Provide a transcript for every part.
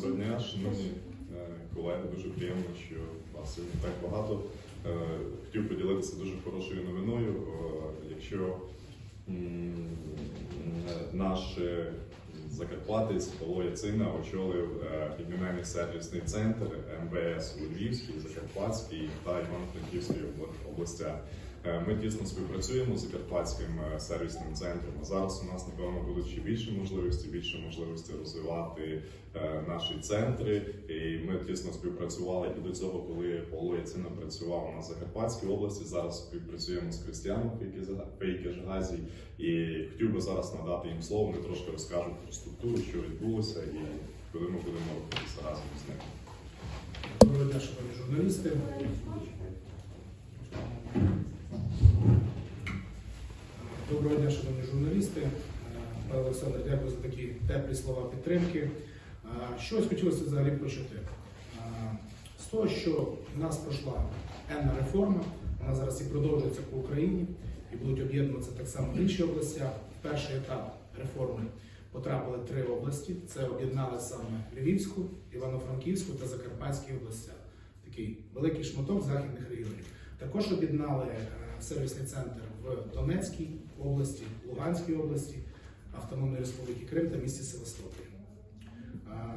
Доброго дня, шановні е, колеги. Дуже приємно, що вас сьогодні так багато. Е, Хотів поділитися дуже хорошою новиною. Е, Якщо наш закарпатець Павло Яцина очолив регіональний сервісний центр МВС у Львівській, Закарпатській та Івано-Франківській областях. Е, Ми тісно співпрацюємо з Закарпатським е, сервісним центром. А зараз у нас напевно будуть ще більше можливості, більше можливості розвивати е, наші центри. І ми тісно співпрацювали і до цього, коли Павло Яцина працював на Закарпатській області. Зараз співпрацюємо з Кристіаном Фейкежгазі. І хотів би зараз надати їм слово. Вони трошки розкажуть про структуру, що відбулося, і коли ми будемо рухатися разом з ними. Доброго дня, шановні журналісти. Доброго дня, шановні журналісти. Е, Пане Олександр, дякую за такі теплі слова підтримки. Е, Щось хотілося взагалі почути. Е, З того, що в нас пройшла енна реформа, вона зараз і продовжується по Україні, і будуть об'єднуватися так само інші області. В перший етап реформи потрапили три області. Це об'єднали саме Львівську, Івано-Франківську та Закарпатські області. Такий великий шматок західних регіонів. Також об'єднали е, сервісний центр в Донецькій області, Луганській області, Автономної Республіки Крим та місті Севастополі.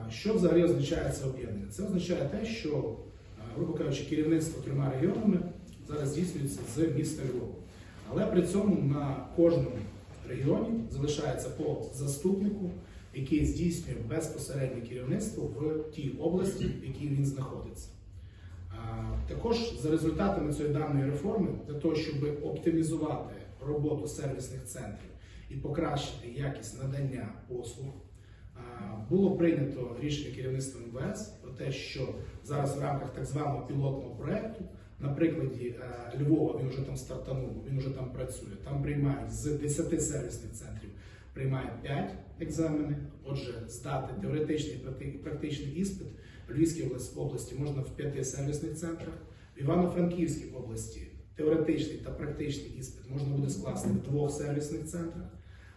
Що взагалі означає це об'єднання? Це означає те, що, грубо кажучи, керівництво трьома регіонами зараз здійснюється з міста Львова. Але при цьому на кожному регіоні залишається по заступнику, який здійснює безпосереднє керівництво в тій області, в якій він знаходиться. Також за результатами цієї даної реформи, для того, щоб оптимізувати роботу сервісних центрів і покращити якість надання послуг, було прийнято рішення керівництва МВС про те, що зараз в рамках так званого пілотного проекту, на прикладі е, Львова, він вже там стартанув, він вже там працює. Там приймають з 10 сервісних центрів приймає 5 екзаменів. Отже, здати теоретичний і практичний іспит в Львівській області можна в 5 сервісних центрах, в Івано-Франківській області теоретичний та практичний іспит можна буде скласти в двох сервісних центрах.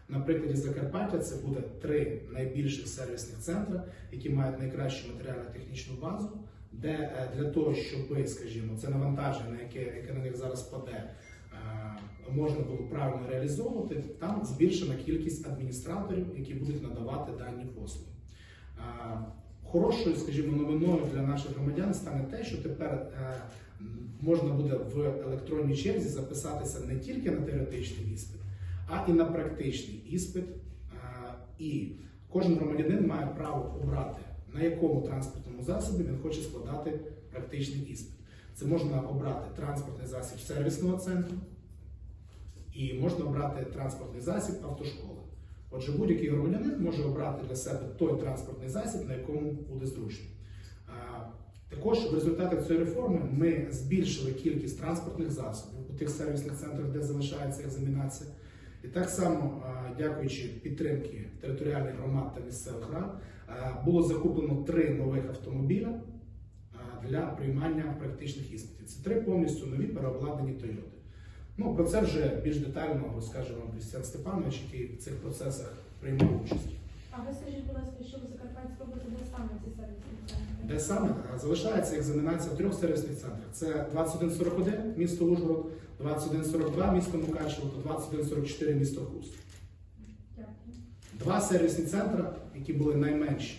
На прикладі Закарпаття це буде три найбільших сервісних центри, які мають найкращу матеріально-технічну базу, де е, для того, щоб, скажімо, це навантаження, яке, яке на них зараз паде, е, можна було правильно реалізовувати, там збільшена кількість адміністраторів, які будуть надавати дані послуги. Хорошою, скажімо, новиною для наших громадян стане те, що тепер е, можна буде в електронній черзі записатися не тільки на теоретичний іспит, а і на практичний іспит. Е, І кожен громадянин має право обрати, на якому транспортному засобі він хоче складати практичний іспит. Це можна обрати транспортний засіб сервісного центру і можна обрати транспортний засіб автошколи. Отже, будь-який громадянин може обрати для себе той транспортний засіб, на якому буде зручно. Також в результаті цієї реформи ми збільшили кількість транспортних засобів у тих сервісних центрах, де залишається екзамінація. І так само, дякуючи підтримки територіальних громад та місцевих рад, було закуплено три нових автомобіля для приймання практичних іспитів. Це три повністю нові переобладнані Toyota. Ну, про це вже більш детально розкаже вам Крістіан Степанович, який в цих процесах приймав участь. А ви скажіть, будь ласка, що в Закарпатській області де саме ці сервісні центри? Де саме А, залишається екзаменація в трьох сервісних центрах: це 2141 місто Ужгород, 2142 місто Мукачево та 2144 місто Хуст. Два сервісні центри, які були найменші,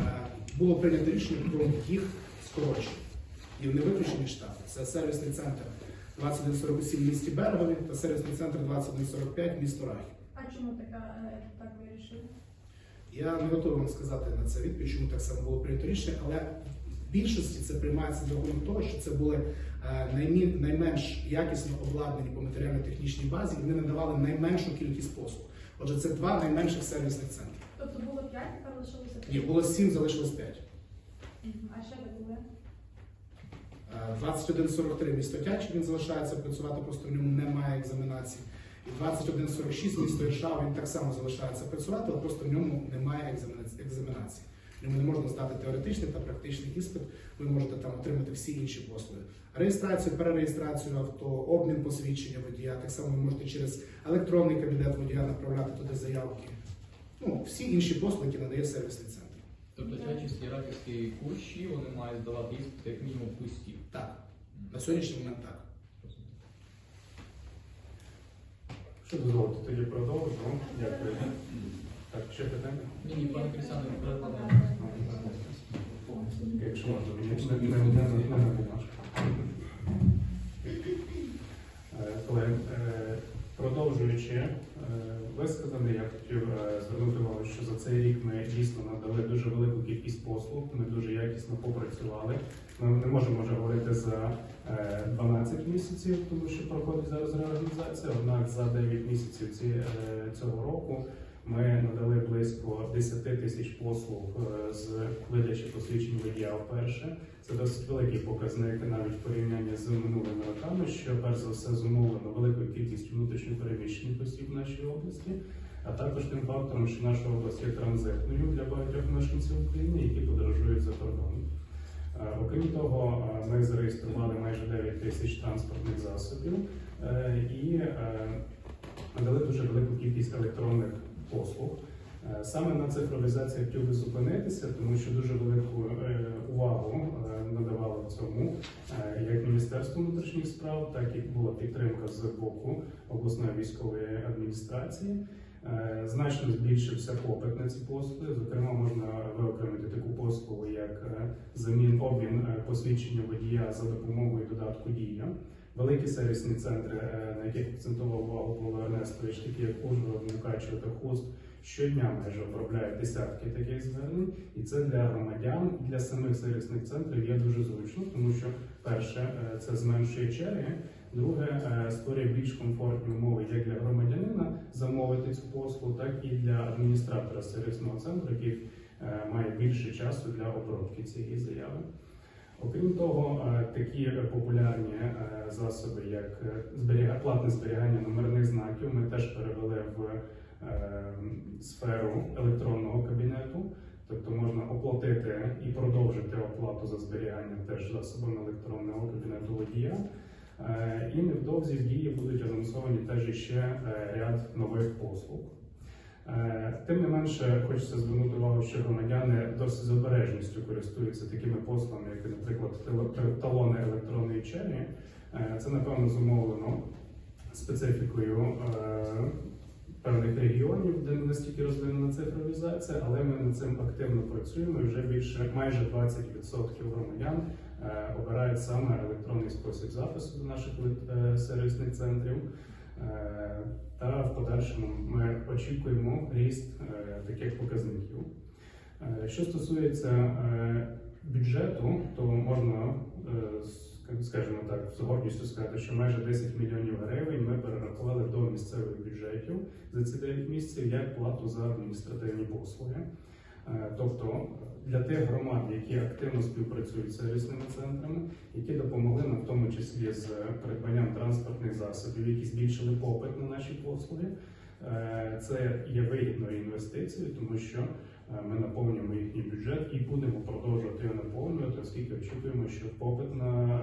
е, було прийнято рішення про їх скорочення. І вони виключені штати. Це сервісний центр 2147 в місті Берегові та сервісний центр 2145 місто Рахів. А чому така е, так вирішили? Я не готовий вам сказати на це відповідь, чому так само було прийнято рішення, але в більшості це приймається за рахунок того, що це були е, наймі- найменш якісно обладнані по матеріально-технічній базі, і вони надавали найменшу кількість послуг. Отже, це два найменших сервісних центрів. Тобто було 5, тепер лишилося 3? Ні, було сім, залишилось п'ять. А ще де були? Е, 2143 місто Тячі, він залишається працювати, просто в ньому немає екзаменації. І 2146 місто Іршава, він так само залишається працювати, але просто в ньому немає екзамена- екзаменації. В ньому не можна здати теоретичний та практичний іспит, ви можете там отримати всі інші послуги. Реєстрацію, перереєстрацію авто, обмін посвідчення водія, так само ви можете через електронний кабінет водія направляти туди заявки. Ну, всі інші послуги, які надає сервісний центр. Тобто Чачівські і Раківські курсі вони мають здавати іспити як мінімум пусті. Так, на сьогоднішній момент так. Що дозволите, тоді продовжимо. Дякую. Так, ще питання? Ні, ні, пане Крістяне, Якщо можна, мені не. Е, Колеги, е, продовжуючи е, висказане, я хотів е, звернути увагу, що за цей рік ми дійсно надали дуже велику кількість послуг, ми дуже якісно попрацювали. Ми не можемо вже говорити за е, 12 місяців, тому що проходить зараз реорганізація, однак за 9 місяців ці, е, цього року ми надали близько 10 тисяч послуг е, з видачі посвідчень водія вперше. Це досить великий показник навіть в порівнянні з минулими роками, що перш за все зумовлено великою кількістю внутрішньопереміщених осіб в нашій області, а також тим фактором, що наша область є транзитною для багатьох мешканців України, які подорожують за кордон. Е, Окрім того, е, ми зареєстрували майже 9 тисяч транспортних засобів і надали дуже велику кількість електронних послуг. Е, Саме на цифровізації хотів би зупинитися, тому що дуже велику е, увагу е, надавало цьому як Міністерство внутрішніх справ, так і була підтримка з боку обласної військової адміністрації. Значно збільшився попит на ці послуги. Зокрема, можна виокремити таку послугу, як замін обмін посвідчення водія за допомогою додатку Дія. Великі сервісні центри, е, на яких акцентував увагу Павло Ернестович, такі як Ужгород, Мукачево та Хуст, щодня майже обробляють десятки таких звернень, і це для громадян, для самих сервісних центрів є дуже зручно, тому що перше е, це зменшує черги. Друге, е, створює більш комфортні умови як для громадянина замовити цю послугу, так і для адміністратора сервісного центру, який має більше часу для обробки цієї заяви. Окрім того, е, такі популярні е, засоби, як е, платне зберігання номерних знаків, ми теж перевели в е, сферу електронного кабінету. Тобто можна оплатити і продовжити оплату за зберігання теж засобами електронного кабінету водія. Е, І невдовзі в дії будуть анонсовані теж іще е, ряд нових послуг. Е, Тим не менше, хочеться звернути увагу, що громадяни досить з обережністю користуються такими послугами, як, наприклад, талони електронної черги. Е, Це напевно зумовлено специфікою е, певних регіонів, де не настільки розвинена цифровізація, але ми над цим активно працюємо. і Вже більше майже 20% громадян обирають саме електронний спосіб запису до наших сервісних центрів. Е, Та в подальшому ми очікуємо ріст е, таких показників. Е, Що стосується бюджету, то можна, скажімо так, з гордістю сказати, що майже 10 мільйонів гривень ми перерахували до місцевих бюджетів за ці 9 місяців як плату за адміністративні послуги. Е, Тобто для тих громад, які активно співпрацюють з сервісними центрами, які допомогли нам в тому числі з придбанням транспортних засобів, які збільшили попит на наші послуги. Е, Це є вигідною інвестицією, тому що е, ми наповнюємо їхній бюджет і будемо продовжувати його наповнювати, оскільки очікуємо, що попит на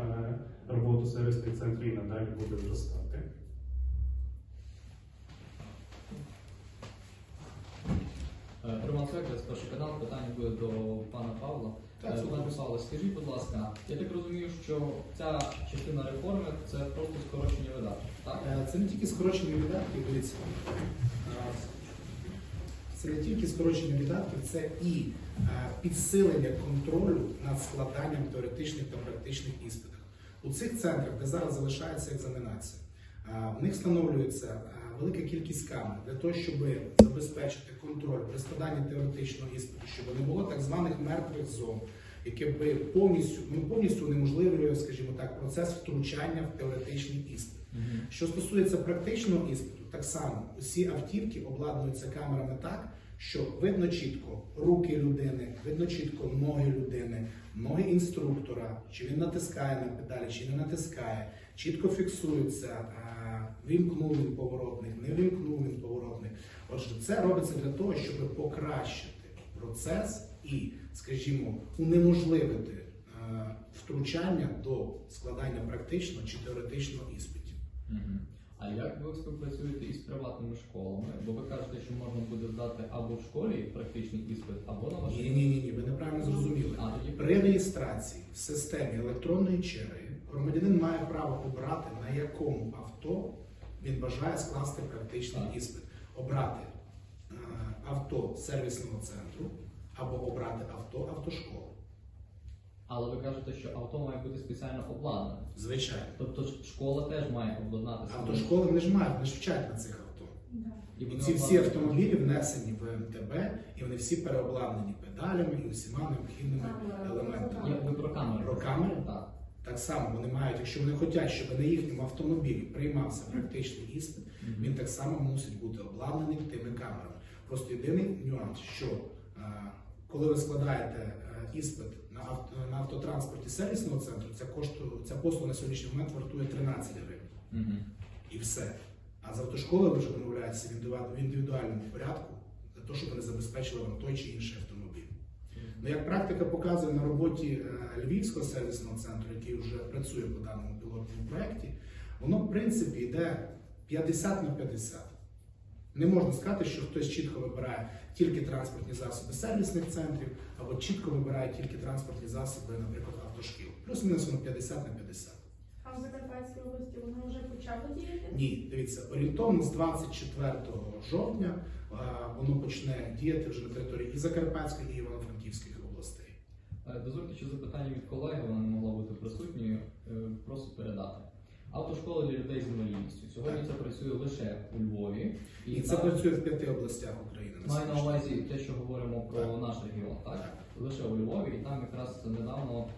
роботу сервісних центрів надалі буде зростати. Е, Роман Свеклес, перший канал, питання буде до пана Павла. Е. Пане Павло, скажіть, будь ласка, я так розумію, що ця частина реформи це просто скорочення видатків, так? Е, Це не тільки скорочення видатків, дивіться. Е, Це не тільки скорочення видатків, це і е, підсилення контролю над складанням теоретичних та практичних іспитів. У цих центрах, де зараз залишається екзаменація, е, в них встановлюється е, велика кількість камер для того, щоб забезпечити контроль при складанні теоретичного іспиту, щоб не було так званих мертвих зон, яке би повністю ну, повністю унеможливлює, скажімо так, процес втручання в теоретичний іспит. Що стосується практичного іспиту, так само усі автівки обладнуються камерами так, що видно чітко руки людини, видно чітко ноги людини, ноги інструктора, чи він натискає на педалі, чи не натискає, чітко фіксується, вимкнув він поворотник, не вимкнув він поворотник. Отже, це робиться для того, щоб покращити процес і, скажімо, унеможливити е, втручання до складання практичного чи теоретичного іспитів. А як ви співпрацюєте із приватними школами? Бо ви кажете, що можна буде здати або в школі практичний іспит, або на Ні, ні, ні, ні, ви неправильно зрозуміли. А тоді При реєстрації в системі електронної черги громадянин має право обрати, на якому авто він бажає скласти практичний іспит. Обрати е, авто сервісного центру або обрати авто автошколи. Але ви кажете, що авто має бути спеціально обладнане. Звичайно. Тобто школа теж має обладнати Автошколи вони ж мають, вони ж вчать на цих авто. Да. І вони ці всі автомобілі внесені в МТБ, і вони всі переобладнані педалями і усіма необхідними елементами. Ні, ви про камери. Про камери? Так. Так само вони мають, якщо вони хочуть, щоб на їхньому автомобілі приймався практичний іспит, він так само мусить бути обладнаний тими камерами. Просто єдиний нюанс, що е, коли ви складаєте е, іспит на, авто, на автотранспорті сервісного центру, ця, коштує, ця послуга на сьогоднішній момент вартує 13 гривень. Мгм. І все. А з автошколи ви вже домовляєтеся в в індивідуальному порядку для того, щоб вони забезпечили вам той чи інший автомобіль. Ну, як практика показує на роботі е, Львівського сервісного центру, який вже працює по даному пілотному проєкті, воно в принципі йде 50 на 50. Не можна сказати, що хтось чітко вибирає тільки транспортні засоби сервісних центрів, або чітко вибирає тільки транспортні засоби, наприклад, автошкіл. Плюс-мінус воно 50 на 50. А в Закарпатській області воно вже почало діяти? Ні, дивіться, орієнтовно з 24 жовтня е, воно почне діяти вже на території і Закарпатської, і Івано-Франківської областей. Е, Дозвольте ще запитання від колеги, вона не могла бути присутньою. Е, Просто передати. Автошкола для людей з інвалідністю. Сьогодні це працює лише у Львові. І це там- працює в п'яти областях України. Маю на увазі те, що говоримо про Так. наш регіон, так? Так. Лише у Львові, і там якраз недавно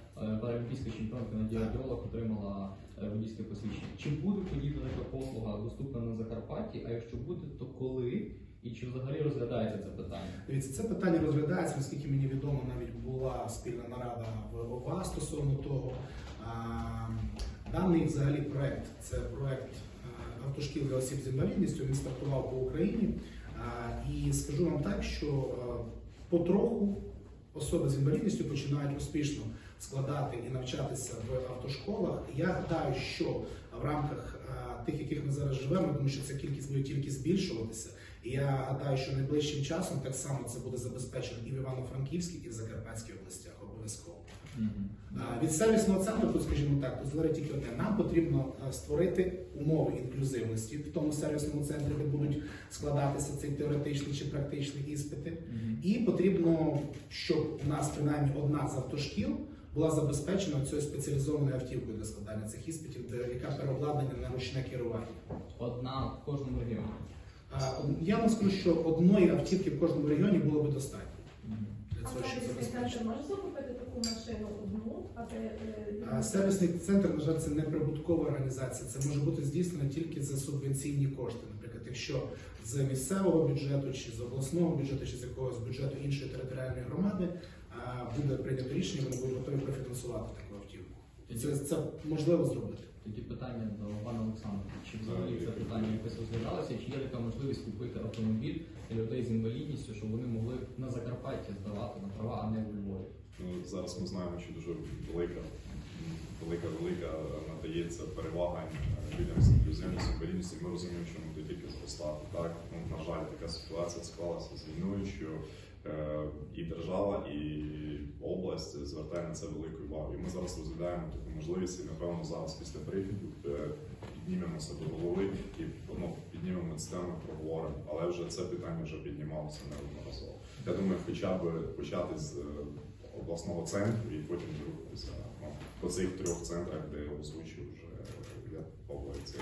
паралімпійська чемпіонка Надія. Дьолок отримала е, водійське посвідчення. Чи буде подібна така послуга доступна на Закарпатті? А якщо буде, то коли? І чи взагалі розглядається це питання? Дивіться, це питання розглядається, наскільки мені відомо, навіть була спільна нарада в ОВА стосовно того. Даний взагалі проект це проект е, автошкіл для осіб з інвалідністю. Він стартував по Україні. І скажу вам так, що е, потроху особи з інвалідністю починають успішно складати і навчатися в автошколах. Я гадаю, що в рамках е, тих, яких ми зараз живемо, тому що ця кількість буде тільки збільшуватися. І я гадаю, що найближчим часом так само це буде забезпечено і в Івано-Франківській, і в Закарпатській областях обов'язково. А Від сервісного центру, скажімо так, дозволить тільки одне. Нам потрібно е, створити умови інклюзивності в тому сервісному центрі, де будуть складатися ці теоретичні чи практичні іспити. Мгм. І потрібно, щоб у нас принаймні одна з автошкіл була забезпечена цією спеціалізованою автівкою для складання цих іспитів, де яка переобладнана на ручне керування. Одна в кожному регіоні. А, Я вам скажу, що одної автівки в кожному регіоні було би достатньо для А цього, щоб сервісний забезпечити. центр може закупити таку машину одну, аби е, А Сервісний центр, на жаль, це не прибуткова організація. Це може бути здійснено тільки за субвенційні кошти. Наприклад, якщо з місцевого бюджету, чи з обласного бюджету, чи з якогось бюджету іншої територіальної громади а, буде прийнято рішення, вони будуть готові профінансувати таку автівку. І це, це можливо зробити. Тоді питання до пана Олександра. Чи взагалі це питання якось розглядалося, чи є така можливість купити автомобіль для людей з інвалідністю, щоб вони могли на Закарпатті здавати на права, а не у Львові? Ну, зараз ми знаємо, що дуже велика, велика, велика надається перевага людям з інклюзивністю, інвалідністю. Ми розуміємо, що ми тільки зростати. Так, ну, на жаль, така ситуація склалася з війною, що і держава, і область звертає на це велику увагу. І ми зараз розглядаємо таку можливість, і напевно зараз після брифінгу е, піднімемося до голови і ну, піднімемо цю тему, проговоримо. Але вже це питання вже піднімалося неодноразово. Я думаю, хоча б почати з е, обласного центру і потім рухатися ну, по цих трьох центрах, де озвучив вже я Павло це.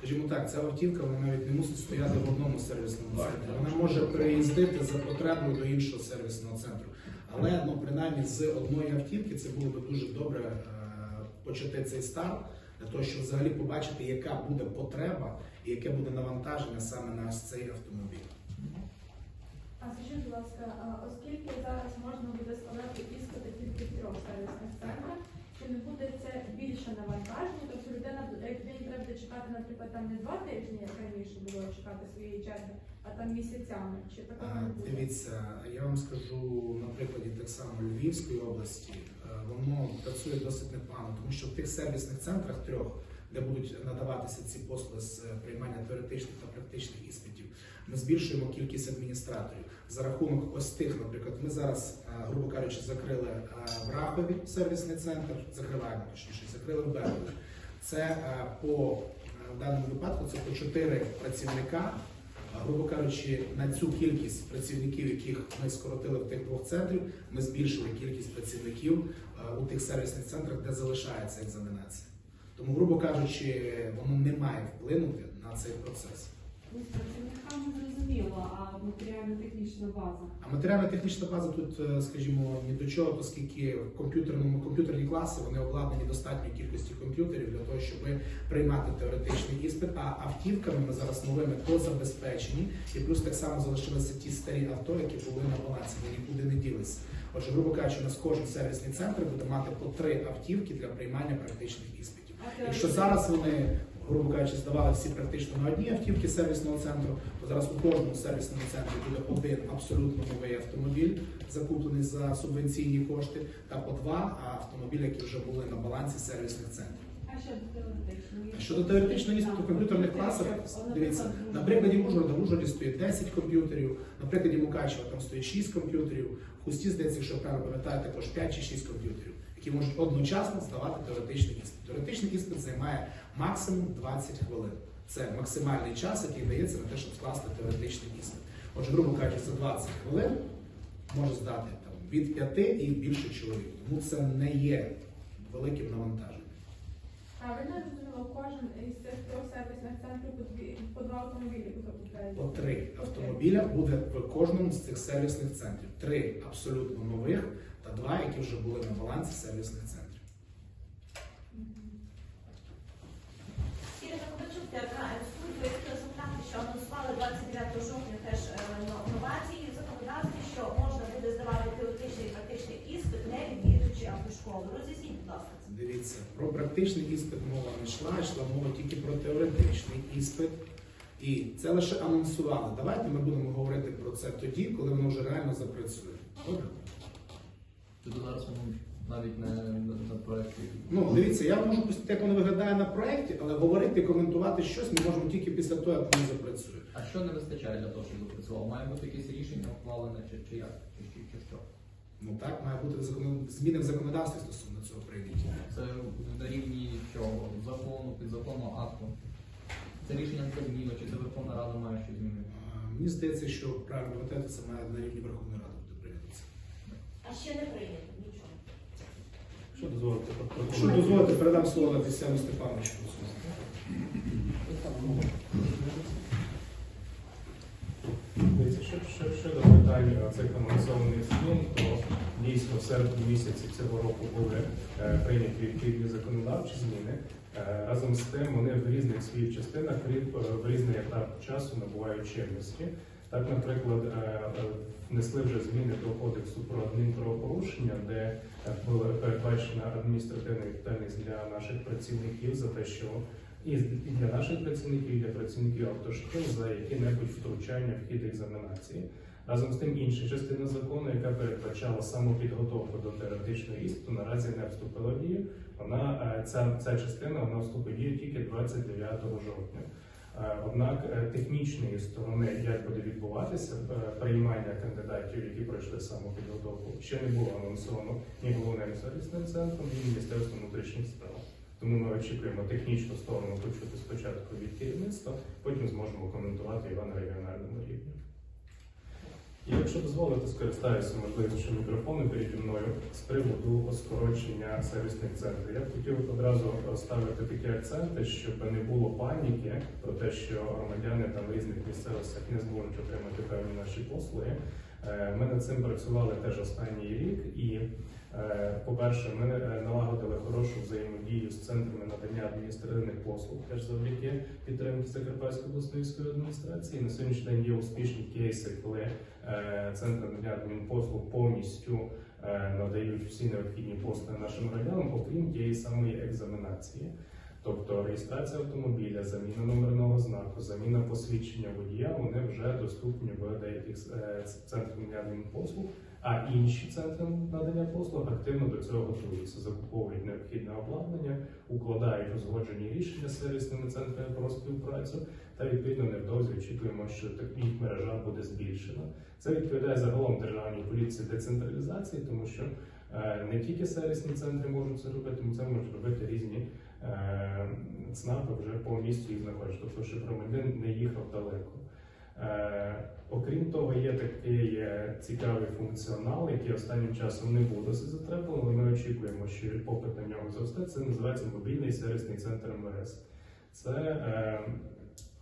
Скажімо так, ця автівка вона навіть не мусить стояти в одному сервісному центрі. Вона може переїздити за потребою до іншого сервісного центру. Але ну принаймні з одної автівки це було б дуже добре е, почати цей старт для того, щоб взагалі побачити, яка буде потреба і яке буде навантаження саме на ось цей автомобіль. А скажіть, будь ласка, оскільки зараз можна буде складати іспити тільки в трьох сервісних центрах, не буде це більше навантаження? Тобто людина людині треба буде чекати, наприклад, там не два тижні, як раніше було чекати своєї черги, а там місяцями. Чи такого А, не буде? Дивіться, я вам скажу на прикладі так само Львівської області, е, воно працює досить непогано, тому що в тих сервісних центрах трьох де будуть надаватися ці послуги з е, приймання теоретичних та практичних іспитів. Ми збільшуємо кількість адміністраторів за рахунок ось тих, наприклад, ми зараз, е, грубо кажучи, закрили е, в Рахові сервісний центр, закриваємо точніше, закрили в Беркові. Це по в даному випадку це по чотири працівника. Грубо кажучи, на цю кількість працівників, яких ми скоротили в тих двох центрів, ми збільшили кількість працівників у тих сервісних центрах, де залишається екзаменація. Тому, грубо кажучи, воно не має вплинути на цей процес. Ну, з зрозуміло, а матеріально-технічна база. А матеріально-технічна база тут, е, скажімо, ні до чого, оскільки в комп'ютерному комп'ютерні класи вони обладнані достатньою кількістю комп'ютерів для того, щоб приймати теоретичний іспит. А автівками ми зараз новими то забезпечені, і плюс так само залишилися ті старі авто, які були на балансі, вони нікуди не ділися. Отже, грубо кажучи, у нас кожен сервісний центр буде мати по три автівки для приймання практичних іспитів. Якщо зараз вони, грубо кажучи, здавали всі практично на одній автівці сервісного центру, то зараз у кожному сервісному центрі буде один абсолютно новий автомобіль, закуплений за субвенційні кошти, та по два автомобілі, які вже були на балансі сервісних центрів. А щодо теоретичної? Іспиту в комп'ютерних класах, дивіться, на прикладі Ужгорода в Ужгороді стоїть 10 комп'ютерів, на прикладі Мукачева там стоїть 6 комп'ютерів, в Хусті, здається, якщо я правильно пам'ятаю, також 5 чи 6 комп'ютерів, які можуть одночасно здавати теоретичний іспит. Теоретичний іспит займає максимум 20 хвилин. Це максимальний час, який дається на те, щоб скласти теоретичний іспит. Отже, грубо кажучи, за 20 хвилин може здати там, від 5 і більше чоловік. Тому це не є великим навантаженням. Правильно я зрозуміла, кожен із цих трьох сервісних центрів по два автомобілі закупляють. По три автомобіля буде в кожному з цих сервісних центрів. Три абсолютно нових та два, які вже були на балансі сервісних центрів. Що анонсували 29 жовтня теж е, новації в законодавстві, що можна буде здавати теоретичний і практичний іспит, не відвідуючи автошколу. Роз'ясніть, будь ласка. Дивіться, про практичний іспит мова не йшла, йшла мова тільки про теоретичний іспит. І це лише анонсували. Давайте ми будемо говорити про це тоді, коли воно вже реально запрацює. Добре? Тобто зараз воно навіть не на, проєкті. Ну, дивіться, я можу пустити, як воно виглядає на проєкті, але говорити, коментувати щось ми можемо тільки після того, як воно запрацює. А що не вистачає для того, щоб запрацювало? Має бути якесь рішення ухвалене чи, чи як? Чи, чи, чи що? Ну так, має бути закон... зміни в законодавстві стосовно цього прийняті. Це на рівні чого? Закону, підзаконного акту. Це рішення Кабміну, чи це Верховна Рада має щось змінити? Мені здається, що правильно це має на рівні Верховної Ради. А ще не прийнято нічого. Що дозволите? Якщо дозволите, передам слово Тетяну Степановичу. Що- що- Щодо питань цих анонсованих змін, то дійсно в серпні місяці цього року були е, прийняті відповідні законодавчі зміни. Е, Разом з тим вони в різних своїх частинах в різний етап часу набувають чинності. Так, наприклад, е, внесли вже зміни до кодексу про адмінправопорушення, де е, була передбачена адміністративна відповідальність для наших працівників за те, що і для наших працівників, і для працівників автошкіл за які-небудь втручання в хід екзаменації. Разом з тим, інша частина закону, яка передбачала самопідготовку до теоретичного іспиту, наразі не вступила в дію. Вона е, ця, ця частина вона вступить в дію тільки 29 жовтня. Е, Однак е, технічної сторони, як буде відбуватися е, приймання кандидатів, які пройшли самопідготовку, ще не було анонсовано ні головним сервісним центром, ні Міністерством внутрішніх справ. Тому ми очікуємо технічну сторону почути спочатку від керівництва, потім зможемо коментувати його на регіональному рівні. І якщо дозволите, скористаюся можливістю мікрофону переді мною з приводу скорочення сервісних центрів. Я б хотів одразу ставити такі акценти, щоб не було паніки про те, що громадяни там в різних місцевостях не зможуть отримати певні наші послуги. Е, Ми над цим працювали теж останній рік і По-перше, ми е, налагодили хорошу взаємодію з центрами надання адміністративних послуг, теж завдяки підтримки Закарпатської обласної адміністрації. На сьогоднішній день є успішні кейси, коли е, центри надання адмінпослуг повністю е, надають всі необхідні послуги нашим громадянам, окрім тієї самої екзаменації. Тобто реєстрація автомобіля, заміна номерного знаку, заміна посвідчення водія, вони вже доступні в деяких е, центрах надання адмінпослуг. А інші центри надання послуг активно до цього готуються, закуповують необхідне обладнання, укладають узгоджені рішення з сервісними центрами про співпрацю, та відповідно невдовзі очікуємо, що їх мережа буде збільшена. Це відповідає загалом державній поліції децентралізації, тому що е, не тільки сервісні центри можуть це робити, це можуть робити різні е, ЦНАПи вже по місту їх знаходять, тобто щоб громадян не їхав далеко. Е, окрім того, є такий е, цікавий функціонал, який останнім часом не було досить затребуваний, ми очікуємо, що попит на нього зросте. Це називається мобільний сервісний центр МРС. Це е,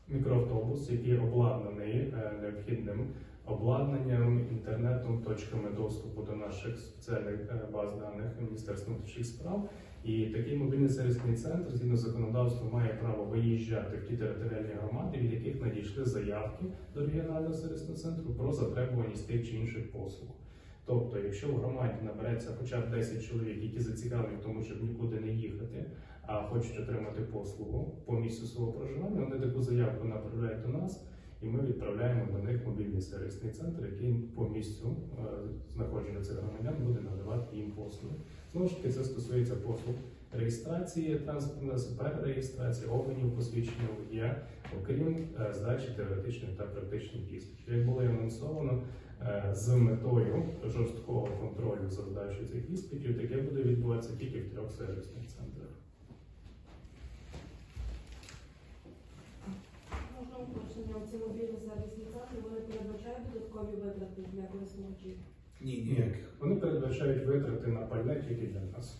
мікроавтобус, який обладнаний е, необхідним обладнанням, інтернетом, точками доступу до наших спеціальних е, баз даних Міністерства внутрішніх справ. І такий мобільний сервісний центр, згідно з законодавством, має право виїжджати в ті територіальні громади, від яких надійшли заявки до регіонального сервісного центру про затребуваність тих чи інших послуг. Тобто, якщо в громаді набереться хоча б 10 чоловік, які зацікавлені в тому, щоб нікуди не їхати, а хочуть отримати послугу по місцю свого проживання, вони таку заявку направляють до нас, і ми відправляємо до них мобільний сервісний центр, який по місцю е, знаходження цих громадян буде надавати їм послуги. Знову ж таки, це стосується послуг реєстрації транспортної перереєстрації, обмінів посвідчення водія, окрім е, здачі теоретичних та практичних іспитів. Як було анонсовано, е, з метою жорсткого контролю за здачею цих іспитів, таке буде відбуватися тільки в трьох сервісних центрах. Можна уточнення, ці мобільні сервісні центри, вони передбачають додаткові витрати для користувачів? Ні, ніяких. Вони передбачають витрати на пальне тільки для нас.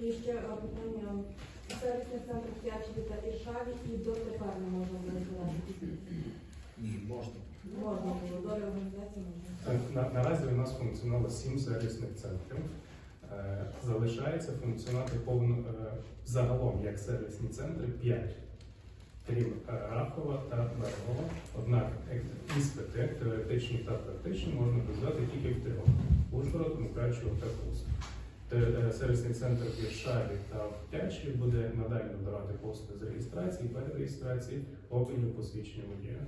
І ще е, питання. Сервісний центр в Тячеві та Іршаві і дотепер не можна було. Ні, можна. Можна було, до реорганізації можна. Так, На, наразі у нас функціонало сім сервісних центрів. Е, залишається функціонувати повно е, загалом як сервісні центри 5, крім рахова та Бергова. Однак е, іспити теоретичні та практичні можна роздати тільки в трьох Ужгород, Мукачево та Курск. Е, сервісний центр в Єршаві та в Тячі буде надалі надавати послуги з реєстрації, перереєстрації, обміну посвідчення водія.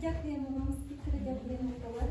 Дякуємо вам, спікери, дякуємо колегам.